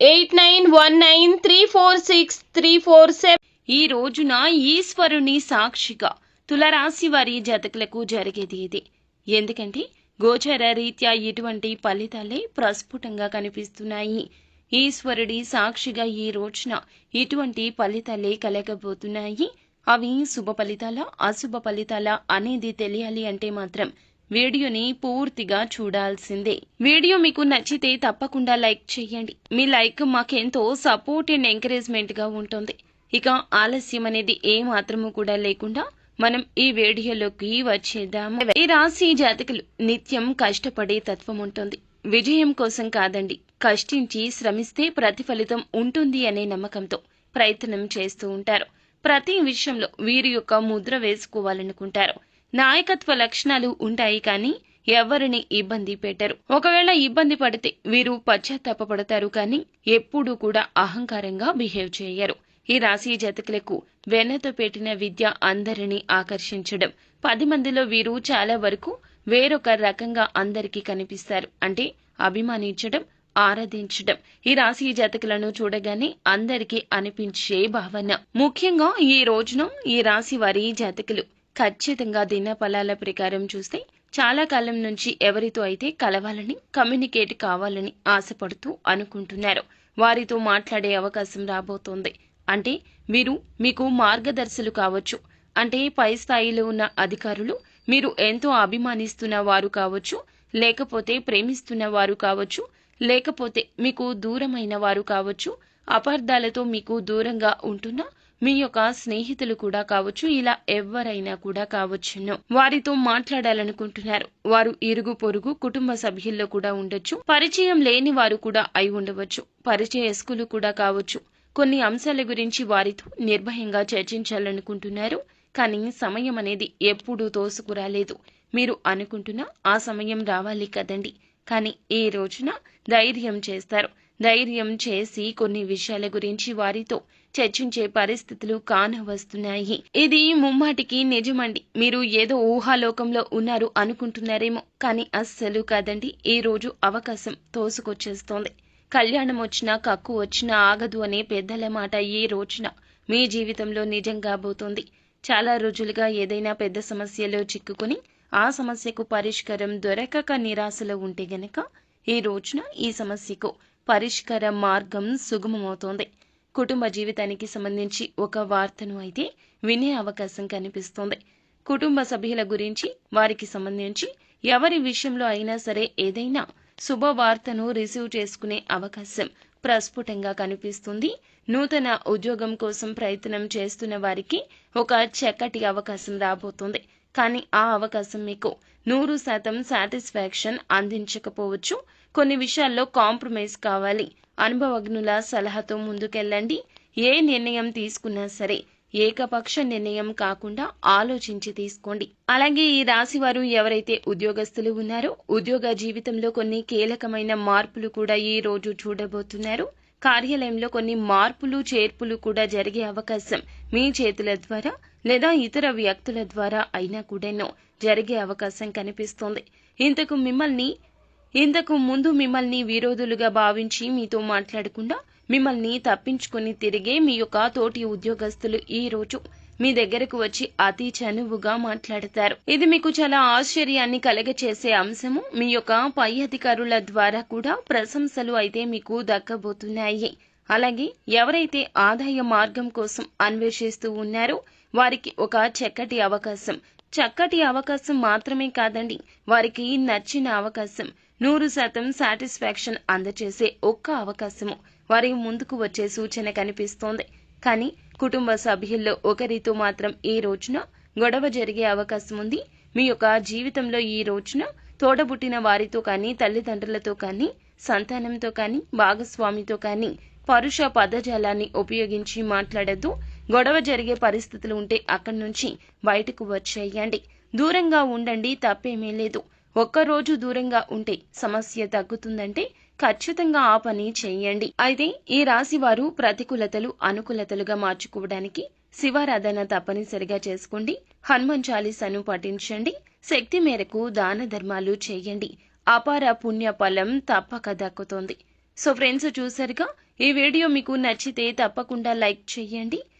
eight nine one nine three four six three four seven. ఈ రోజున ఈశ్వరుని సాక్షిగా తులరాశి వారి జతకులకు జరిగేది ఇది. ఎందుకంటే గోచర రీత్యా ఇటువంటి ఫలితాలే ప్రస్ఫుటంగా కనిపిస్తున్నాయి. ఈశ్వరుడి సాక్షిగా ఈ రోజున ఇటువంటి ఫలితాలే కలగబోతున్నాయి. అవి శుభ ఫలితాల అశుభ ఫలితాల అనేది తెలియాలి అంటే మాత్రం వీడియోని పూర్తిగా చూడాల్సిందే. వీడియో మీకు నచ్చితే తప్పకుండా లైక్ చేయండి. మీ లైక్ మాకెంతో సపోర్ట్ అండ్ ఎంకరేజ్మెంట్గా ఉంటుంది. ఇక ఆలస్యం అనేది ఏ మాత్రము కూడా లేకుండా మనం ఈ వీడియోలోకి వచ్చేద్దాము. ఈ రాశి జాతకులు నిత్యం కష్టపడే తత్వం ఉంటుంది. విజయం కోసం కాదండి కష్టించి శ్రమిస్తే ప్రతిఫలితం ఉంటుంది అనే నమ్మకంతో ప్రయత్నం చేస్తూ ఉంటారు. ప్రతి విషయంలో వీరి యొక్క ముద్ర వేసుకోవాలనుకుంటారు. నాయకత్వ లక్షణాలు ఉంటాయి కానీ ఎవరిని ఇబ్బంది పెట్టరు. ఒకవేళ ఇబ్బంది పడితే వీరు పశ్చాత్తాపడతారు కానీ ఎప్పుడూ కూడా అహంకారంగా బిహేవ్ చేయరు. ఈ రాశి జాతకులకు వెన్నతో పెట్టిన విద్య అందరినీ ఆకర్షించడం. పది మందిలో వీరు చాలా వరకు వేరొక రకంగా అందరికీ కనిపిస్తారు. అంటే అభిమానించడం ఆరాధించడం. ఈ రాశి జాతకులను చూడగానే అందరికీ అనిపించే భావన. ముఖ్యంగా ఈ రోజున ఈ రాశి వారి జాతకులు ఖచ్చితంగా దిన ఫలాల ప్రకారం చూస్తే చాలా కాలం నుంచి ఎవరితో అయితే కలవాలని కమ్యూనికేట్ కావాలని ఆశపడుతూ అనుకుంటున్నారు. వారితో మాట్లాడే అవకాశం రాబోతోంది. అంటే వీరు మీకు మార్గదర్శులు కావచ్చు. అంటే పై స్థాయిలో ఉన్న అధికారులు మీరు ఎంతో అభిమానిస్తున్న వారు కావచ్చు లేకపోతే ప్రేమిస్తున్న వారు కావచ్చు లేకపోతే మీకు దూరమైన వారు కావచ్చు అపార్థాలతో మీకు దూరంగా ఉంటున్న మీ యొక్క స్నేహితులు కూడా కావచ్చు ఇలా ఎవరైనా కూడా కావచ్చును. వారితో మాట్లాడాలనుకుంటున్నారు. వారు ఇరుగు పొరుగు కుటుంబ సభ్యుల్లో కూడా ఉండొచ్చు. పరిచయం లేని వారు కూడా అయి ఉండవచ్చు. పరిచయస్కులు కూడా కావచ్చు. కొన్ని అంశాల గురించి వారితో నిర్భయంగా చర్చించాలనుకుంటున్నారు. కానీ సమయం అనేది ఎప్పుడూ తోసుకురాలేదు. మీరు అనుకుంటున్నా ఆ సమయం రావాలి కదండి. కానీ ఈ రోజున ధైర్యం చేస్తారు. ధైర్యం చేసి కొన్ని విషయాల గురించి వారితో చర్చించే పరిస్థితులు కానవస్తున్నాయి. ఇది ముమ్మాటికి నిజమండి. మీరు ఏదో ఊహాలోకంలో ఉన్నారు అనుకుంటున్నారేమో. కానీ అస్సలు కాదండి. ఈ రోజు అవకాశం తోసుకొచ్చేస్తోంది. కళ్యాణం వచ్చినా కక్కు వచ్చినా ఆగదు అనే పెద్దల మాట ఈ రోజున మీ జీవితంలో నిజం కాబోతోంది చాలా రోజులుగా ఏదైనా పెద్ద సమస్యలో చిక్కుకుని ఆ సమస్యకు పరిష్కారం దొరకక నిరాశలో ఉంటే గనక ఈ రోజున ఈ సమస్యకు పరిష్కార మార్గం సుగమమవుతోంది. కుటుంబ జీవితానికి సంబంధించి ఒక వార్తను అయితే వినే అవకాశం కనిపిస్తోంది. కుటుంబ సభ్యుల గురించి వారికి సంబంధించి ఎవరి విషయంలో అయినా సరే ఏదైనా శుభవార్తను రిసీవ్ చేసుకునే అవకాశం ప్రస్ఫుటంగా కనిపిస్తుంది. నూతన ఉద్యోగం కోసం ప్రయత్నం చేస్తున్న వారికి ఒక చక్కటి అవకాశం రాబోతుంది. కానీ ఆ అవకాశం మీకు నూరు శాతం సాటిస్ఫాక్షన్ అందించకపోవచ్చు. కొన్ని విషయాల్లో కాంప్రమైజ్ కావాలి. అనుభవజ్ఞుల సలహాతో ముందుకెళ్ళండి. ఏ నిర్ణయం తీసుకున్నా సరే ఏకపక్ష నిర్ణయం కాకుండా ఆలోచించి తీసుకోండి. అలాగే ఈ రాశి వారు ఎవరైతే ఉద్యోగస్తులు ఉన్నారో ఉద్యోగ జీవితంలో కొన్ని కీలకమైన మార్పులు కూడా ఈ రోజు చూడబోతున్నారు. కార్యాలయంలో కొన్ని మార్పులు చేర్పులు కూడా జరిగే అవకాశం మీ చేతుల ద్వారా లేదా ఇతర వ్యక్తుల ద్వారా అయినా కూడాను జరిగే అవకాశం కనిపిస్తోంది. ఇంతకు మిమ్మల్ని ఇంతకు ముందు మిమ్మల్ని విరోధులుగా భావించి మీతో మాట్లాడకుండా మిమ్మల్ని తప్పించుకుని తిరిగే మీ యొక్క తోటి ఉద్యోగస్తులు ఈ రోజు మీ దగ్గరకు వచ్చి అతి చనువుగా మాట్లాడతారు. ఇది మీకు చాలా ఆశ్చర్యాన్ని కలగచేసే అంశము. మీ యొక్క పై అధికారుల ద్వారా కూడా ప్రశంసలు అయితే మీకు దక్కబోతున్నాయి. అలాగే ఎవరైతే ఆదాయ మార్గం కోసం అన్వేషిస్తూ ఉన్నారో వారికి ఒక చక్కటి అవకాశం. చక్కటి అవకాశం మాత్రమే కాదండి వారికి నచ్చిన అవకాశం. నూరు శాతం సాటిస్ఫాక్షన్ అందచేసే ఒక్క అవకాశము. వారి ముందుకు వచ్చే సూచన కనిపిస్తోంది. కానీ కుటుంబ సభ్యుల్లో ఒకరితో మాత్రం ఈ రోజున గొడవ జరిగే అవకాశం ఉంది. మీ యొక్క జీవితంలో ఈ రోజున తోడబుట్టిన వారితో కానీ తల్లిదండ్రులతో కానీ సంతానంతో కానీ భాగస్వామితో కానీ పరుష పదజాలాన్ని ఉపయోగించి మాట్లాడద్దు. గొడవ జరిగే పరిస్థితులు ఉంటే అక్కడి నుంచి బయటకు వచ్చేయండి. దూరంగా ఉండండి తప్పేమీ లేదు. ఒక్కరోజు దూరంగా ఉంటే సమస్య తగ్గుతుందంటే ఖచ్చితంగా ఆ పని చేయండి. అయితే ఈ రాశి వారు ప్రతికూలతలు అనుకూలతలుగా మార్చుకోవడానికి శివారాధన తప్పనిసరిగా చేసుకోండి. హనుమాన్ చాలీసాను పఠించండి. శక్తి మేరకు దాన ధర్మాలు చేయండి. అపార పుణ్య ఫలం తప్పక దక్కుతోంది. సో ఫ్రెండ్స్ చూసారుగా ఈ వీడియో మీకు నచ్చితే తప్పకుండా లైక్ చేయండి.